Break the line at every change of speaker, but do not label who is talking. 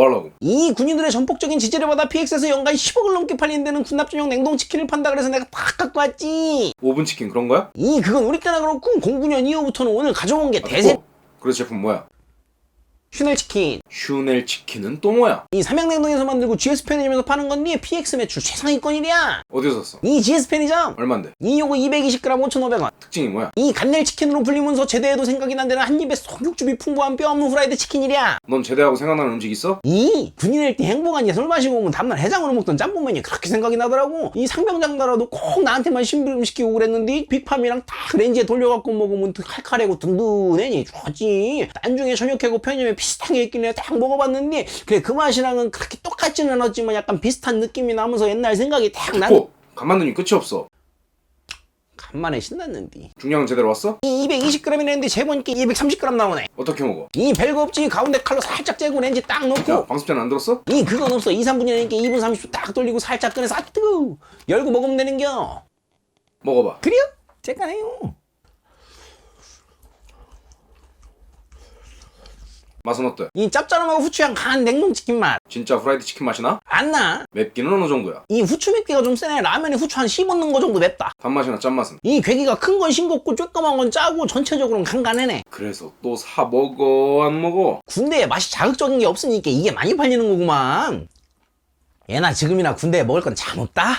뭐 하려고?
이 군인들의 전폭적인 지지를 받아 PX에서 연간 10억을 넘게 팔리는 데는 군납준용 냉동치킨을 판다 그래서 내가 다 갖고 왔지
오븐 치킨 그런 거야?
이 그건 우리 때나 그렇고 09년 이후부터는 오늘 가져온 게
아,
대세
또? 그래서 제품 뭐야?
슈넬 치킨
슈넬 치킨은 또 뭐야?
이 삼양냉동에서 만들고 GS 편의점에서 파는 건니 PX 매출 최상위권이랴
어디서 샀어?
이 GS 편의점
얼만데?
이 요거 220g 5,500원
특징이 뭐야?
이 간낼 치킨으로 불리면서 제대해도 생각이 난 데는 한 입에 속육즙이 풍부한 뼈 없는 후라이드 치킨이랴
넌 제대하고 생각나는 음식 있어?
이 군인일 때 행복한 예술 마시고 오면 다음날 해장으로 먹던 짬뽕면이 그렇게 생각이 나더라고 이 상병장더라도 꼭 나한테만 심부름 시키고 그랬는데 빅팜이랑 딱 렌즈에 돌려갖고 먹으면 칼칼하고 든든해니 좋지 나중에 저녁하고 편의점에 비슷한 게 있길래 딱 먹어봤는데 그래 그 맛이랑은 그렇게 똑같지는 않았지만 약간 비슷한 느낌이 나면서 옛날 생각이 딱난
고! 간만 두니 끝이 없어
간만에 신났는데
중량은 제대로 왔어?
이 220g이랬는데 재보니까 230g 나오네
어떻게 먹어?
이 별거 없지 가운데 칼로 살짝 째고 렌즈 딱
야
넣고
방습자는 안 들었어?
이 그건 없어 2, 3분이니까 2분 30초 딱 돌리고 살짝 꺼내서 아 뜨거 열고 먹으면 되는겨
먹어봐
그래요? 잠깐해요
맛은 어때?
이 짭짤함하고 후추향 강한 냉동치킨 맛
진짜 후라이드 치킨 맛이 나?
안 나?
맵기는 어느 정도야?
이 후추 맵기가 좀 세네 라면에 후추 한 10 넣는 거 정도 맵다
단맛이나 짠맛은?
이 괴기가 큰 건 싱겁고 쪼까만 건 짜고 전체적으로는 간간해네
그래서 또 사 먹어 안 먹어?
군대에 맛이 자극적인 게 없으니까 이게 많이 팔리는 거구만 얘나 지금이나 군대에 먹을 건 참 없다